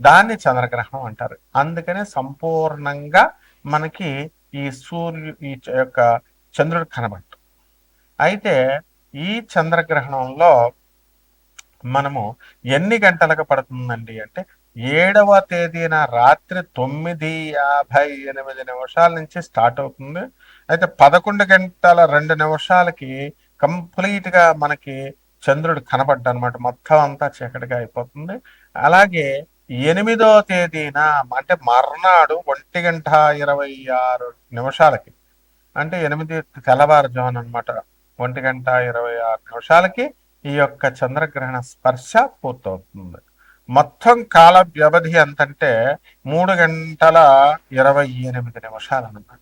దాన్ని చంద్రగ్రహణం అంటారు. అందుకనే సంపూర్ణంగా మనకి ఈ సూర్యు ఈ యొక్క చంద్రుడు కనబట్టు అయితే ఈ చంద్రగ్రహణంలో మనము ఎన్ని గంటలకు పడుతుందండి అంటే ఏడవ తేదీన రాత్రి తొమ్మిది యాభై ఎనిమిది నిమిషాల నుంచి స్టార్ట్ అవుతుంది. అయితే పదకొండు గంటల రెండు నిమిషాలకి కంప్లీట్గా మనకి చంద్రుడు కనబడ్డ అనమాట మొత్తం అంతా చీకటిగా అయిపోతుంది. అలాగే ఎనిమిదో తేదీన అంటే మర్నాడు ఒంటి గంట ఇరవై ఆరు నిమిషాలకి అంటే ఎనిమిది తెల్లవారుజామున అన్నమాట ఒంటి గంట ఇరవై ఆరు నిమిషాలకి ఈ యొక్క చంద్రగ్రహణ స్పర్శ పూర్తవుతుంది. మొత్తం కాల వ్యవధి ఎంతంటే మూడు గంటల ఇరవై ఎనిమిది నిమిషాలు అన్నమాట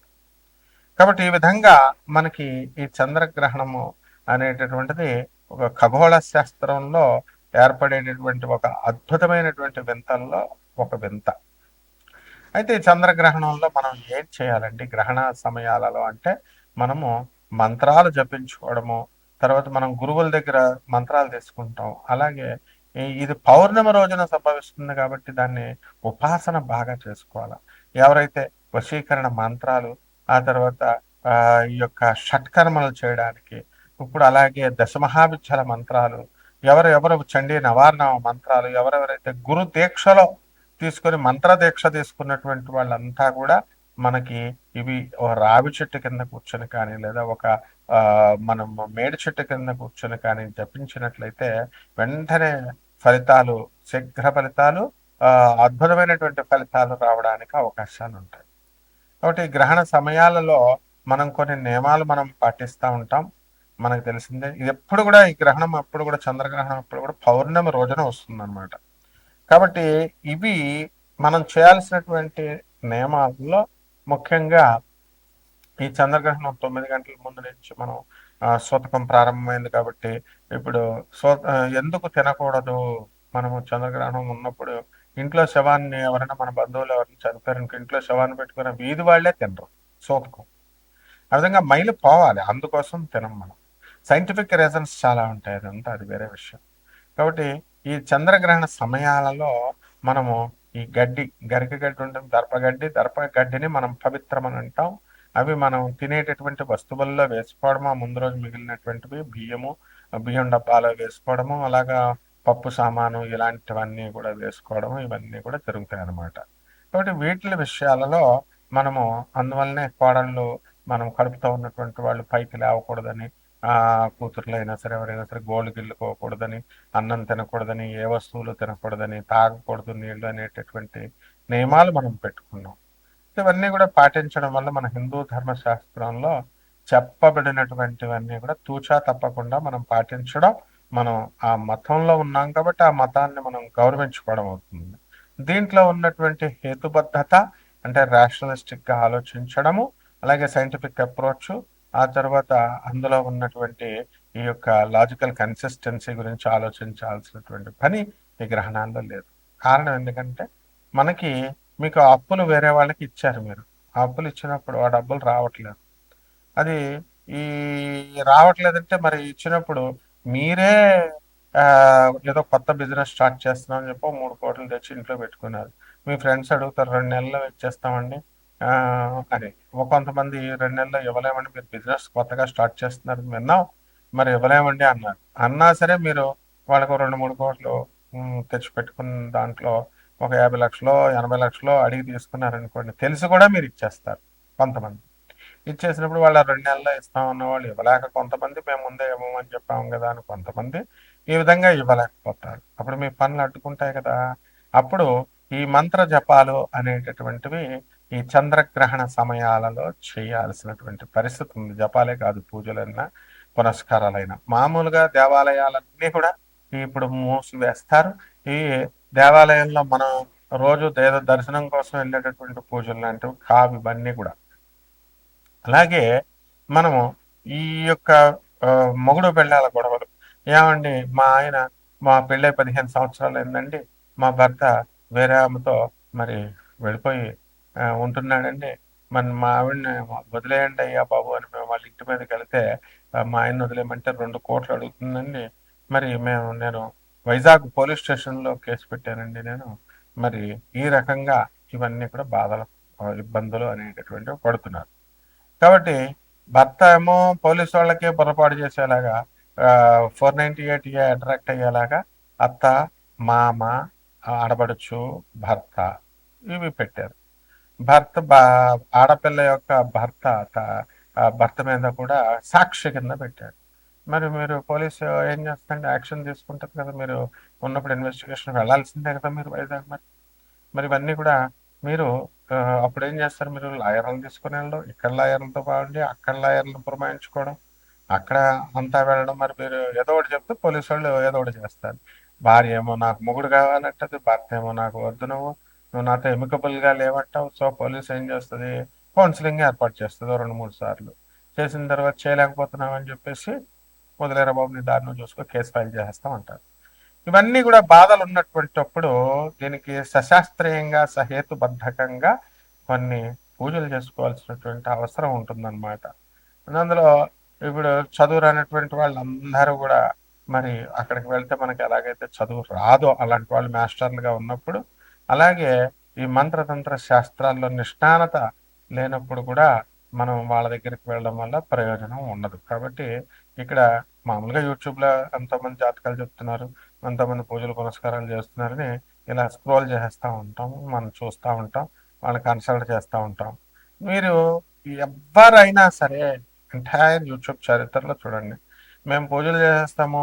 కాబట్టి ఈ విధంగా మనకి ఈ చంద్రగ్రహణము అనేటటువంటిది ఒక ఖగోళ శాస్త్రంలో ఏర్పడేటటువంటి ఒక అద్భుతమైనటువంటి వింతల్లో ఒక వింత. అయితే చంద్రగ్రహణంలో మనం ఏం చేయాలండి? గ్రహణ సమయాలలో అంటే మనము మంత్రాలు జపించుకోవడము తర్వాత మనం గురువుల దగ్గర మంత్రాలు తీసుకుంటాం. అలాగే ఇది పౌర్ణమి రోజున సంభవిస్తుంది కాబట్టి దాన్ని ఉపాసన బాగా చేసుకోవాలి. ఎవరైతే వశీకరణ మంత్రాలు ఆ తర్వాత ఈ యొక్క షట్కర్మలు చేయడానికి ఇప్పుడు అలాగే దశమహావిద్యల మంత్రాలు ఎవరెవరు చండీ నవార్ణ మంత్రాలు ఎవరెవరైతే గురు దీక్షలో తీసుకొని మంత్ర దీక్ష తీసుకున్నటువంటి వాళ్ళంతా కూడా మనకి ఇవి ఒక రావి చెట్టు కింద కూర్చొని కానీ లేదా ఒక ఆ మనం మేడి చెట్టు కింద కూర్చొని కానీ జపించినట్లయితే వెంటనే ఫలితాలు శీఘ్ర ఫలితాలు అద్భుతమైనటువంటి ఫలితాలు రావడానికి అవకాశాలు ఉంటాయి. కాబట్టి గ్రహణ సమయాలలో మనం కొన్ని నియమాలు మనం పాటిస్తూ ఉంటాం. మనకు తెలిసిందే. ఇది ఎప్పుడు కూడా ఈ గ్రహణం అప్పుడు కూడా చంద్రగ్రహణం అప్పుడు కూడా పౌర్ణమి రోజున వస్తుందన్నమాట. కాబట్టి ఇవి మనం చేయాల్సినటువంటి నియమాల్లో ముఖ్యంగా ఈ చంద్రగ్రహణం తొమ్మిది గంటల ముందు నుంచి మనం సూతకం ప్రారంభమైంది కాబట్టి ఇప్పుడు సో ఎందుకు తినకూడదు? మనము చంద్రగ్రహణం ఉన్నప్పుడు ఇంట్లో శవాన్ని ఎవరైనా మన బంధువులు ఎవరైనా చనిపోయారు ఇంట్లో శవాన్ని పెట్టుకున్న వీధి వాళ్ళే తినరు సూతకం ఆ విధంగా మైలు పోవాలి. అందుకోసం తినం మనం. సైంటిఫిక్ రీజన్స్ చాలా ఉంటాయి అదంతా అది వేరే విషయం. కాబట్టి ఈ చంద్రగ్రహణ సమయాలలో మనము ఈ గడ్డి గరిక గడ్డి ఉంటుంది దర్పగడ్డి దర్ప గడ్డిని మనం పవిత్రమని అంటాం. అవి మనం తినేటటువంటి వస్తువుల్లో వేసుకోవడము ఆ ముందు రోజు మిగిలినటువంటివి బియ్యము బియ్యం డబ్బాలో వేసుకోవడము అలాగా పప్పు సామాను ఇలాంటివన్నీ కూడా వేసుకోవడము ఇవన్నీ కూడా జరుగుతాయి అన్నమాట కాబట్టి వీటి విషయాలలో మనము అందువల్లనే కోడళ్ళు మనం కడుపుతో ఉన్నటువంటి వాళ్ళు పైకి లేవకూడదని కూతుర్లు అయినా సరే ఎవరైనా సరే గోల్డ్ గిల్లుకోకూడదని అన్నం తినకూడదని ఏ వస్తువులు తినకూడదని తాగకూడదు నీళ్ళు అనేటటువంటి నియమాలు మనం పెట్టుకున్నాం. ఇవన్నీ కూడా పాటించడం వల్ల మన హిందూ ధర్మశాస్త్రంలో చెప్పబడినటువంటివన్నీ కూడా తూచా తప్పకుండా మనం పాటించడం మనం ఆ మతంలో ఉన్నాం కాబట్టి ఆ మతాన్ని మనం గౌరవించుకోవడం అవుతుంది. దీంట్లో ఉన్నటువంటి హేతుబద్ధత అంటే రేషనలిస్టిక్గా ఆలోచించడము అలాగే సైంటిఫిక్ అప్రోచ్ ఆ తర్వాత అందులో ఉన్నటువంటి ఈ యొక్క లాజికల్ కన్సిస్టెన్సీ గురించి ఆలోచించాల్సినటువంటి పని ఈ గ్రహణాల్లో లేదు. కారణం ఎందుకంటే మనకి మీకు అప్పులు వేరే వాళ్ళకి ఇచ్చారు మీరు. ఆ అప్పులు ఇచ్చినప్పుడు ఆ డబ్బులు రావట్లేదు. అది ఈ రావట్లేదంటే మరి ఇచ్చినప్పుడు మీరే ఏదో కొత్త బిజినెస్ స్టార్ట్ చేస్తున్నాం అని చెప్పి మూడు కోట్లు తెచ్చి ఇంట్లో పెట్టుకున్నారు. మీ ఫ్రెండ్స్ అడుగుతారు రెండు నెలల్లో ఇచ్చేస్తామండి. అని కొంతమంది రెండు నెలల్లో ఇవ్వలేమండి మీరు బిజినెస్ కొత్తగా స్టార్ట్ చేస్తున్నారు విన్నాం. మరి ఇవ్వలేమండి అన్నారు. అన్నా సరే మీరు వాళ్ళకు రెండు మూడు కోట్లు తెచ్చిపెట్టుకున్న దాంట్లో ఒక యాభై లక్షలు ఎనభై లక్షలు అడిగి తీసుకున్నారనుకోండి తెలిసి కూడా మీరు ఇచ్చేస్తారు కొంతమంది. ఇచ్చేసినప్పుడు వాళ్ళ రెండు నెలల్లో ఇస్తాం వాళ్ళు ఇవ్వలేక కొంతమంది మేము ముందే ఇవ్వమని చెప్పాము కదా అని కొంతమంది ఈ విధంగా ఇవ్వలేకపోతారు. అప్పుడు మీ పనులు అడ్డుకుంటాయి కదా. అప్పుడు ఈ మంత్ర జపాలు అనేటటువంటివి ఈ చంద్రగ్రహణ సమయాలలో చేయాల్సినటువంటి పరిస్థితి ఉంది. జపాలే కాదు పూజలైనా పునస్కారాలైనా. మామూలుగా దేవాలయాలన్నీ కూడా ఇప్పుడు మూసివేస్తారు. ఈ దేవాలయంలో మనం రోజు దేవ దర్శనం కోసం వెళ్ళేటటువంటి పూజలు లాంటివి కావు ఇవన్నీ కూడా. అలాగే మనము ఈ యొక్క మొగుడు పెళ్ళాల గొడవలు. ఏమండి మా ఆయన మా పెళ్ళై పదిహేను సంవత్సరాలు ఏందండి మా భర్త వేరే ఆమెతో మరి వెళ్ళిపోయి ఉంటున్నాడండి. మన మా ఆవిడని వదిలేయండి అయ్యా బాబు అని మేము వాళ్ళ ఇంటి మీదకి వెళితే మా ఆయన వదిలేయమంటే రెండు కోట్లు అడుగుతుందండి. మరి మేము నేను వైజాగ్ పోలీస్ స్టేషన్లో కేసు పెట్టానండి నేను. మరి ఈ రకంగా ఇవన్నీ కూడా బాధలు ఇబ్బందులు అనేటటువంటివి పడుతున్నారు. కాబట్టి భర్త ఏమో పోలీస్ వాళ్ళకే పొరపాటు చేసేలాగా ఫోర్ నైంటీ ఎయిట్ అట్రాక్ట్ అయ్యేలాగా అత్త మామ ఆడబడుచు భర్త ఇవి పెట్టారు. భర్త ఆడపిల్ల యొక్క భర్త భర్త మీద కూడా సాక్షి కింద పెట్టాడు. మరి మీరు పోలీసు ఏం చేస్తారండి? యాక్షన్ తీసుకుంటారు కదా మీరు. ఉన్నప్పుడు ఇన్వెస్టిగేషన్ వెళ్ళాల్సిందే కదా మీరు వైజాగ్ మరి. మరి ఇవన్నీ కూడా మీరు అప్పుడు ఏం చేస్తారు మీరు? లాయర్లు తీసుకుని వెళ్ళడం ఇక్కడ లాయర్లతో బాగుండి అక్కడ లాయర్లను పురమాయించుకోవడం అక్కడ అంతా వెళ్ళడం. మరి మీరు ఏదో ఒకటి చెప్తే పోలీసు వాళ్ళు ఏదో ఒకటి చేస్తారు. భార్య ఏమో నాకు మొగుడు కావాలంటది భర్త ఏమో నాకు వద్దు నువ్వు. నువ్వు నాతో ఎమికబుల్గా లేవంటావు సో పోలీస్ ఏం చేస్తుంది? కౌన్సిలింగ్ ఏర్పాటు చేస్తుంది రెండు మూడు సార్లు. చేసిన తర్వాత చేయలేకపోతున్నావు అని చెప్పేసి వదిలేరా బాబు నీ దారిని చూసుకో కేసు ఫైల్ చేస్తాం అంటారు ఇవన్నీ కూడా బాధలు ఉన్నటువంటిప్పుడు దీనికి సశాస్త్రీయంగా సహేతుబద్ధకంగా కొన్ని పూజలు చేసుకోవాల్సినటువంటి అవసరం ఉంటుందన్నమాట. అందులో ఇప్పుడు చదువు రానటువంటి వాళ్ళందరూ కూడా మరి అక్కడికి వెళ్తే మనకి ఎలాగైతే చదువు రాదో అలాంటి వాళ్ళు మాస్టర్లుగా ఉన్నప్పుడు అలాగే ఈ మంత్రతంత్ర శాస్త్రాల్లో నిష్ణానత లేనప్పుడు కూడా మనం వాళ్ళ దగ్గరికి వెళ్ళడం వల్ల ప్రయోజనం ఉండదు. కాబట్టి ఇక్కడ మామూలుగా యూట్యూబ్లో ఎంతోమంది జాతకాలు చెప్తున్నారు ఎంతోమంది పూజలు పునస్కారాలు చేస్తున్నారని ఇలా స్క్రోల్ చేస్తూ ఉంటాం మనం చూస్తూ ఉంటాం వాళ్ళని కన్సల్ట్ చేస్తూ ఉంటాం. మీరు ఎవరైనా సరే ఎంటైర్ యూట్యూబ్ చరిత్రలో చూడండి. మేము పూజలు చేసేస్తాము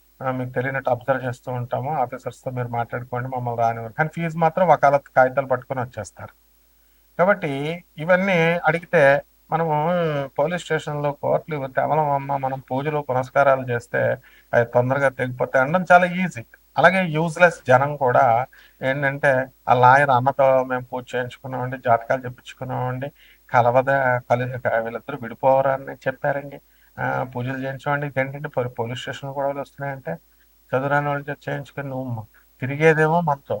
మీకు తెలియనట్టు అబ్జర్వ్ చేస్తూ ఉంటాము. ఆఫీసర్స్తో మీరు మాట్లాడుకోండి మమ్మల్ని రానివ్వరు. కానీ ఫీజు మాత్రం వకాలత్ కాగితాలు పట్టుకొని వచ్చేస్తారు. కాబట్టి ఇవన్నీ అడిగితే మనము పోలీస్ స్టేషన్లో కోర్టులు కేవలం అమ్మ మనం పూజలు పునస్కారాలు చేస్తే అవి తొందరగా తెగిపోతే అనడం చాలా ఈజీ. అలాగే యూజ్లెస్ జనం కూడా ఏంటంటే ఆ లాయర్ అన్నతో మేము పూజ చేయించుకున్నామండి జాతకాలు చెప్పించుకున్నామండి కలవద కలి వీళ్ళిద్దరు విడిపోవరని చెప్పారండి. పూజలు చేయించమండి. ఏంటంటే పోలీస్ స్టేషన్ గొడవలు వస్తున్నాయంటే చదువురాని వాళ్ళు చేయించుకొని నువ్వు తిరిగేదేమో మనతో.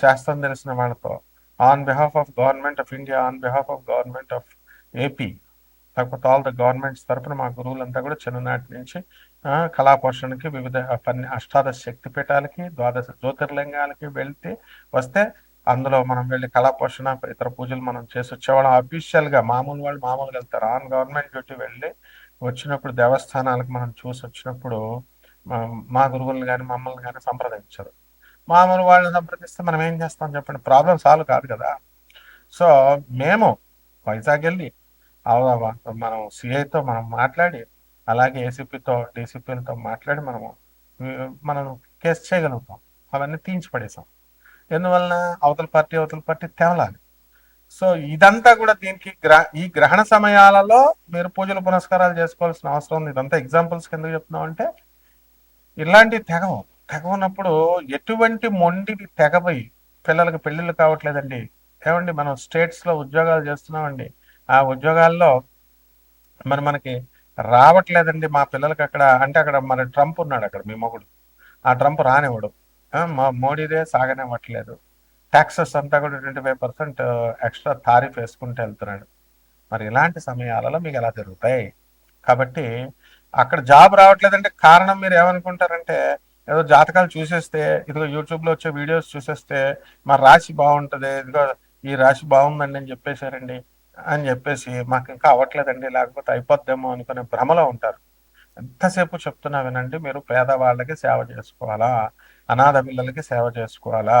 శాస్త్రం తెలిసిన వాళ్ళతో. On behalf of government of India on behalf of government of AP. లేకపోతే ఆల్ ద గవర్నమెంట్స్ తరపున మా గురువులంతా కూడా చిన్ననాటి నుంచి ఆ, వివిధ పన్ని అష్టాదశ శక్తి పీఠాలకి ద్వాదశ జ్యోతిర్లింగాలకి వెళ్తే వస్తే అందులో మనం వెళ్ళి కళాపోషణ ఇతర పూజలు మనం చేసి వచ్చేవాళ్ళం అఫీషియల్గా మామూలు వాళ్ళు మామూలుగా వెళ్తారు. ఆన్ గవర్నమెంట్ డ్యూటీ వెళ్ళి వచ్చినప్పుడు దేవస్థానాలకు మనం చూసి వచ్చినప్పుడు మా- గురువుల్ని కానీ మమ్మల్ని కానీ సంప్రదించరు. మామూలు వాళ్ళని సంప్రదిస్తే మనం ఏం చేస్తాం చెప్పండి? ప్రాబ్లం సాల్వ్ కాదు కదా. సో మేము వైజాగ్ వెళ్ళి మనం సిఐతో మనం మాట్లాడి అలాగే ఏసీపీతో డీసీపీలతో మాట్లాడి మనము మనం కేసు చేయగలుగుతాం. అవన్నీ తీయించి పడేసాం ఎందువలన? అవతల పార్టీ అవతల పార్టీ తేవలాలి. సో ఇదంతా కూడా దీనికి గ్రహ ఈ గ్రహణ సమయాలలో మీరు పూజలు పునస్కారాలు చేసుకోవాల్సిన అవసరం ఉంది ఇదంతా ఎగ్జాంపుల్స్ కింద చెప్తున్నాం అంటే ఇలాంటి తెగవు తెగవున్నప్పుడు ఎటువంటి మొండికి తెగపోయి పిల్లలకి పెళ్ళిళ్ళు కావట్లేదండి. ఏమండి మనం స్టేట్స్లో ఉద్యోగాలు చేస్తున్నామండి. ఆ ఉద్యోగాల్లో మరి మనకి రావట్లేదండి మా పిల్లలకి అక్కడ అంటే అక్కడ మన ట్రంప్ ఉన్నాడు అక్కడ మీ మొగుడు. ఆ ట్రంప్ రానివ్వడు. మా మోడీదే సాగనివ్వట్లేదు. ట్యాక్సెస్ అంతా కూడా twenty five percent uh, extra tariff వేసుకుంటూ వెళ్తున్నాడు. మరి ఇలాంటి సమయాలలో మీకు ఎలా జరుగుతాయి? కాబట్టి అక్కడ జాబ్ రావట్లేదంటే కారణం మీరు ఏమనుకుంటారంటే ఏదో జాతకాలు చూసేస్తే ఇదిగో యూట్యూబ్లో వచ్చే వీడియోస్ చూసేస్తే మా రాశి బాగుంటది ఇదిగో ఈ రాశి బాగుందండి అని చెప్పేశారండి అని చెప్పేసి మాకు ఇంకా అవ్వట్లేదండి లేకపోతే అయిపోద్దేమో అనుకునే భ్రమలో ఉంటారు. ఎంతసేపు చెప్తున్నా వినండి మీరు పేదవాళ్ళకి సేవ చేసుకోవాలా? అనాథ పిల్లలకి సేవ చేసుకోవాలా?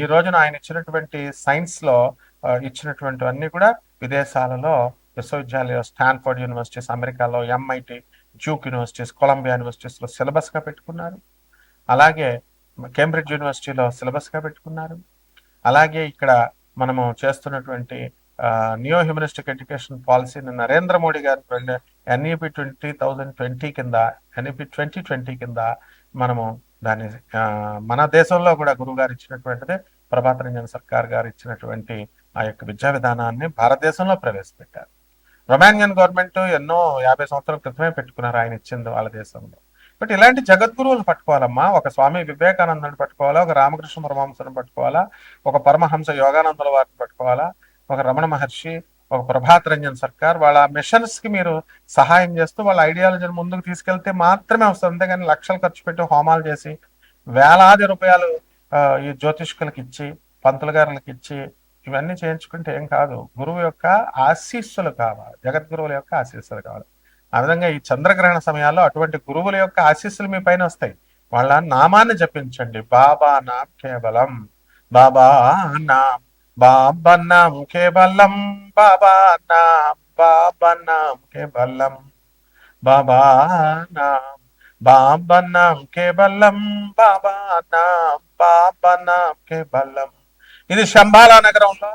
ఈ రోజున ఆయన ఇచ్చినటువంటి సైన్స్లో ఇచ్చినటువంటి ఇచ్చినటువంటివన్నీ కూడా విదేశాలలో విశ్వవిద్యాలయ స్టాన్ఫోర్డ్ యూనివర్సిటీస్ అమెరికాలో ఎంఐటి డ్యూక్ యూనివర్సిటీస్ కొలంబియా యూనివర్సిటీస్లో సిలబస్గా పెట్టుకున్నారు. అలాగే కేంబ్రిడ్జ్ యూనివర్సిటీలో సిలబస్గా పెట్టుకున్నారు. అలాగే ఇక్కడ మనము చేస్తున్నటువంటి న్యూ హ్యూమనిస్టిక్ ఎడ్యుకేషన్ పాలసీని నరేంద్ర మోడీ గారు ఎన్ఈపి ట్వంటీ థౌజండ్ ట్వంటీ కింద ఎన్ఈపి ట్వంటీ ట్వంటీ కింద మనము దాన్ని మన దేశంలో కూడా గురువు గారు ఇచ్చినటువంటిది ప్రభాత రంజన్ సర్కార్ గారు ఇచ్చినటువంటి ఆ యొక్క విద్యా విధానాన్ని భారతదేశంలో ప్రవేశపెట్టారు. రొమానియన్ గవర్నమెంట్ ఎన్నో యాభై సంవత్సరాల క్రితమే పెట్టుకున్నారు ఆయన ఇచ్చింది వాళ్ళ దేశంలో. బట్ ఇలాంటి జగద్గురువులు పట్టుకోవాలమ్మా ఒక స్వామి వివేకానందని పట్టుకోవాలా ఒక రామకృష్ణ పరమహంసను పట్టుకోవాలా ఒక పరమహంస యోగానందుల వారిని పట్టుకోవాలా ఒక రమణ మహర్షి ఒక ప్రభాత్ రంజన్ సర్కార్ వాళ్ళ మిషన్స్కి మీరు సహాయం చేస్తూ వాళ్ళ ఐడియాలజీని ముందుకు తీసుకెళ్తే మాత్రమే వస్తుంది. అంతేగాని లక్షలు ఖర్చు పెట్టి హోమాలు చేసి వేలాది రూపాయలు ఈ జ్యోతిష్కులకి ఇచ్చి పంతులు గారులకు ఇచ్చి ఇవన్నీ చేయించుకుంటే ఏం కాదు. గురువు యొక్క ఆశీస్సులు కావాలి. జగద్గురువుల యొక్క ఆశీస్సులు కావాలి. ఆ విధంగా ఈ చంద్రగ్రహణ సమయాల్లో అటువంటి గురువుల యొక్క ఆశీస్సులు మీ పైన వస్తాయి. వాళ్ళ నామాన్ని జపించండి. బాబా నామ్ కేవలం. బాబా నామ్ బాబా నామ్ కేవలం బాబా నామ్ బాబా నామ్ కేవలం బాబా నామ్ బాబా నామ్ కేవలం బాబా నామ్ కేవలం. ఇది శంబాలా నగరంలో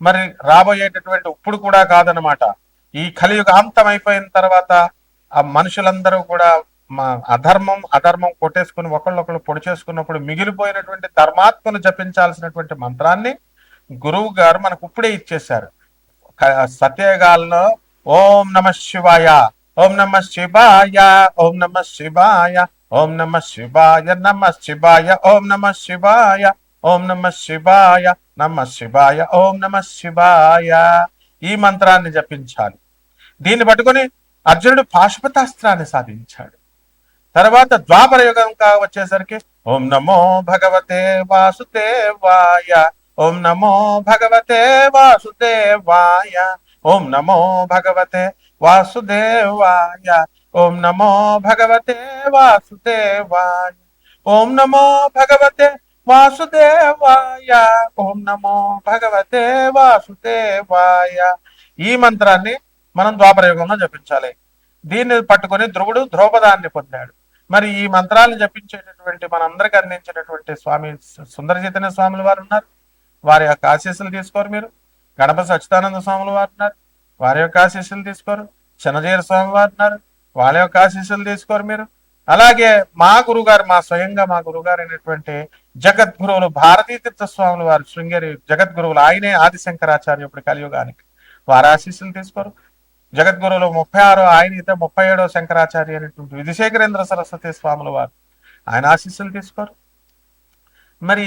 మరి రాబోయేటటువంటి ఇప్పుడు కూడా కాదనమాట ఈ కలియుగ అంతం అయిపోయిన తర్వాత ఆ మనుషులందరూ కూడా మా అధర్మం అధర్మం కొట్టేసుకుని ఒకళ్ళొకళ్ళు పొడి చేసుకున్నప్పుడు మిగిలిపోయినటువంటి ధర్మాత్మను జపించాల్సినటువంటి మంత్రాన్ని గురువు గారు మనకు ఇప్పుడే ఇచ్చేశారు. సత్యగాల్లో ఓం నమ శివాయ ఓం నమ శివాయ ఓం నమ శివాయ ఓం నమ శివాయ నమ శివాయ ఓం నమ శివాయ ఓం నమ శివాయ నమ శివాయ ఓం నమ శివాయ. ఈ మంత్రాన్ని జపించాలి. దీన్ని పట్టుకొని అర్జునుడు పాశుపతాస్త్రాన్ని సాధించాడు. తర్వాత ద్వాపర యుగం వచ్చేసరికి ఓం నమో భగవతే వాసుదేవాయ ఓం నమో భగవతే వాసుదేవాయ. ఓం నమో భగవతే వాసుదేవాయ. ఓం నమో భగవతే వాసుదేవాయ. ఓం నమో భగవతే వాసుదేవాయ. ఓం నమో భగవతే వాసుదేవాయ. ఈ మంత్రాన్ని మనం ద్వాపరయుగంలో జపించాలి. దీన్ని పట్టుకొని ధ్రువుడు ద్రౌపదాన్ని పొందాడు. మరి ఈ మంత్రాలను జపించేటటువంటి మనందరికి అందించినటువంటి స్వామి సుందర చైతన్య స్వాముల వారు ఉన్నారు. వారి యొక్క ఆశీస్సులు తీసుకోరు మీరు. గణపతి సచ్చిదానంద స్వాములు వారు వారి యొక్క ఆశీస్సులు తీసుకోరు. చిన్నజీర స్వామి వారు వాళ్ళ యొక్క ఆశీస్సులు తీసుకోరు మీరు. అలాగే మా గురుగారు మా స్వయంగా మా గురుగారు అయినటువంటి జగద్గురువులు భారతీ తీర్థ స్వాములు వారు శృంగేరి జగద్గురువులు ఆయనే ఆదిశంకరాచార్య ఇప్పుడు కలియుగానికి. వారి ఆశీస్సులు తీసుకోరు. జగద్గురువులు ముప్పై ఆరో ఆయన అయితే ముప్పై ఏడో శంకరాచార్య అనేటువంటి విధిశేఖరేంద్ర సరస్వతి స్వాముల వారు. ఆయన ఆశీస్సులు తీసుకోరు. మరి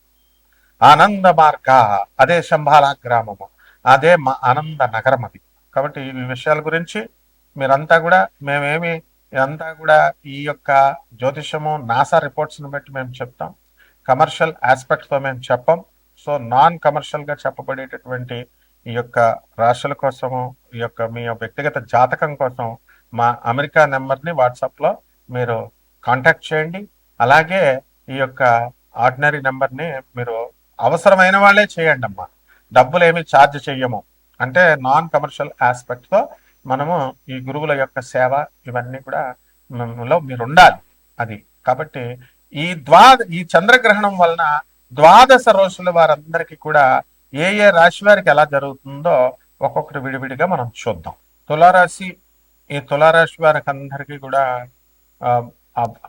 ఆనంద మార్గ అదే శంభాల గ్రామము అదే మా ఆనంద నగరం అది. కాబట్టి ఈ విషయాల గురించి మీరంతా కూడా మేమేమి ఇదంతా కూడా ఈ యొక్క జ్యోతిషము నాసా రిపోర్ట్స్ని బట్టి మేము చెప్తాం. కమర్షియల్ ఆస్పెక్ట్తో మేము చెప్పం. సో నాన్ కమర్షియల్గా చెప్పబడేటటువంటి ఈ యొక్క రాశుల కోసము ఈ యొక్క మీ వ్యక్తిగత జాతకం కోసం మా అమెరికా నెంబర్ని వాట్సాప్లో మీరు కాంటాక్ట్ చేయండి. అలాగే ఈ యొక్క ఆర్డినరీ నెంబర్ని మీరు అవసరమైన వాళ్ళే చేయండి అమ్మా డబ్బులు ఏమి ఛార్జ్ చెయ్యము. అంటే నాన్ కమర్షియల్ ఆస్పెక్ట్తో మనము ఈ గురువుల యొక్క సేవ ఇవన్నీ కూడా లో మీరు ఉండాలి అది కాబట్టి ఈ ద్వా ఈ చంద్రగ్రహణం వలన ద్వాదశ రోజుల వారందరికీ కూడా ఏ ఏ రాశి వారికి ఎలా జరుగుతుందో ఒక్కొక్కటి విడివిడిగా మనం చూద్దాం. తులారాశి ఈ తులారాశి వారికి అందరికీ కూడా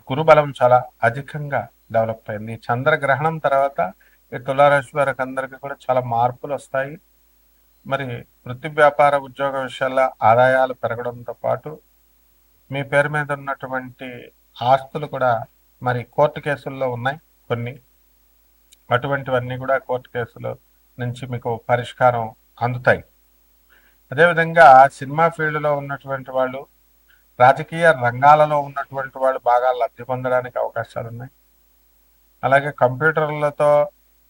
గురుబలం చాలా అధికంగా డెవలప్ అయింది. చంద్రగ్రహణం తర్వాత తులారాశి వారికి అందరికీ కూడా చాలా మార్పులు వస్తాయి. మరి వృత్తి వ్యాపార ఉద్యోగ విషయాల్లో ఆదాయాలు పెరగడంతో పాటు మీ పేరు మీద ఉన్నటువంటి ఆస్తులు కూడా మరి కోర్టు కేసుల్లో ఉన్నాయి కొన్ని. అటువంటివన్నీ కూడా కోర్టు కేసులు నుంచి మీకు పరిష్కారం అందుతాయి. అదేవిధంగా సినిమా ఫీల్డ్లో ఉన్నటువంటి వాళ్ళు రాజకీయ రంగాలలో ఉన్నటువంటి వాళ్ళు బాగా లబ్ధి పొందడానికి అవకాశాలు ఉన్నాయి అలాగే కంప్యూటర్లతో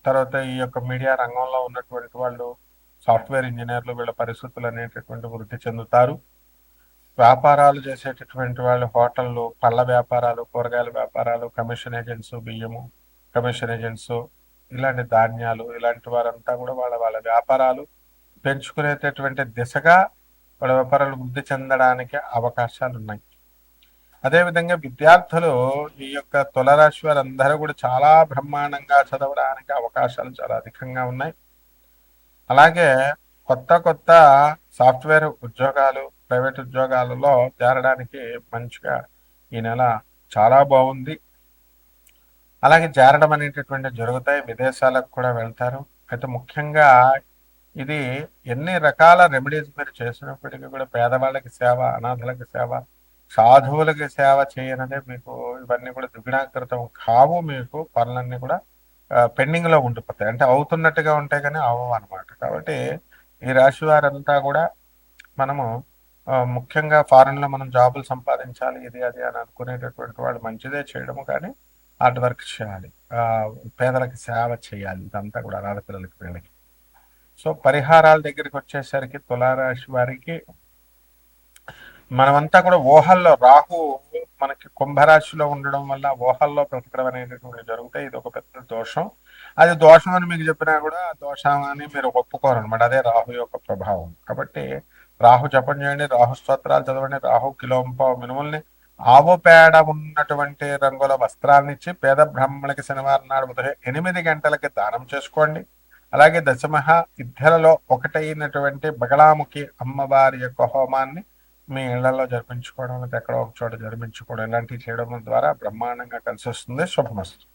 తర్వాత ఈ యొక్క మీడియా రంగంలో ఉన్నటువంటి వాళ్ళు సాఫ్ట్వేర్ ఇంజనీర్లు వీళ్ళ పరిస్థితులు అనేటటువంటి వృద్ధి చెందుతారు. వ్యాపారాలు చేసేటటువంటి వాళ్ళు హోటళ్ళు పళ్ళ వ్యాపారాలు కూరగాయల వ్యాపారాలు కమిషన్ ఏజెంట్స్ బియ్యము కమిషన్ ఏజెంట్స్ ఇలాంటి ధాన్యాలు ఇలాంటి వారంతా కూడా వాళ్ళ వాళ్ళ వ్యాపారాలు పెంచుకునేటటువంటి దిశగా వాళ్ళ వ్యాపారాలు వృద్ధి చెందడానికి అవకాశాలు ఉన్నాయి అదేవిధంగా విద్యార్థులు ఈ యొక్క తులరాశి వారందరూ కూడా చాలా బ్రహ్మాండంగా చదవడానికి అవకాశాలు చాలా అధికంగా ఉన్నాయి. అలాగే కొత్త కొత్త సాఫ్ట్వేర్ ఉద్యోగాలు ప్రైవేట్ ఉద్యోగాలలో చేరడానికి మంచిగా ఈ నెల చాలా బాగుంది. అలాగే చేరడం అనేటటువంటి జరుగుతాయి విదేశాలకు కూడా వెళ్తారు. అయితే ముఖ్యంగా ఇది ఎన్ని రకాల రెమెడీస్ మీరు చేసినప్పటికీ కూడా పేదవాళ్ళకి సేవ అనాథలకు సేవ సాధువులకి సేవ చేయనదే మీకు ఇవన్నీ కూడా ద్విగుణాకృతం కావు మీకు పనులన్నీ కూడా పెండింగ్లో ఉండిపోతాయి. అంటే అవుతున్నట్టుగా ఉంటాయి కానీ అవ్వవు అనమాట కాబట్టి ఈ రాశి వారంతా కూడా మనము ముఖ్యంగా ఫారెన్లో మనం జాబులు సంపాదించాలి ఇది అది అని అనుకునేటటువంటి వాళ్ళు మంచిదే చేయడము కానీ హార్డ్ వర్క్ చేయాలి. పేదలకు సేవ చేయాలి ఇదంతా కూడా ఆడపిల్లలకి వీళ్ళకి. సో పరిహారాల దగ్గరికి వచ్చేసరికి తులారాశి వారికి మనమంతా కూడా ఊహల్లో రాహు మనకి కుంభరాశిలో ఉండడం వల్ల ఊహల్లో బ్రతకడం అనేటటువంటి జరుగుతాయి ఇది ఒక పెద్ద దోషం. అది దోషం అని మీకు చెప్పినా కూడా దోషం అని మీరు ఒప్పుకోరు అనమాట అదే రాహు యొక్క ప్రభావం. కాబట్టి రాహు జపం చేయండి రాహు స్తోత్రాలు చదవండి రాహు కిలోంప మినుముల్ని ఆవు పేడ ఉన్నటువంటి రంగుల వస్త్రాన్నిచ్చి పేద బ్రాహ్మణులకి శనివారం నాడు ఉదయం ఎనిమిది గంటలకి దానం చేసుకోండి. అలాగే దశమహ ఇద్దరలో ఒకటైనటువంటి బగళాముఖి అమ్మవారి యొక్క హోమాన్ని మీ ఇళ్ళలో జరిపించుకోవడం లేదా ఎక్కడో ఒక చోట జరిపించుకోవడం ఇలాంటివి చేయడం ద్వారా బ్రహ్మాండంగా కలిసి వస్తుంది శుభమస్తు.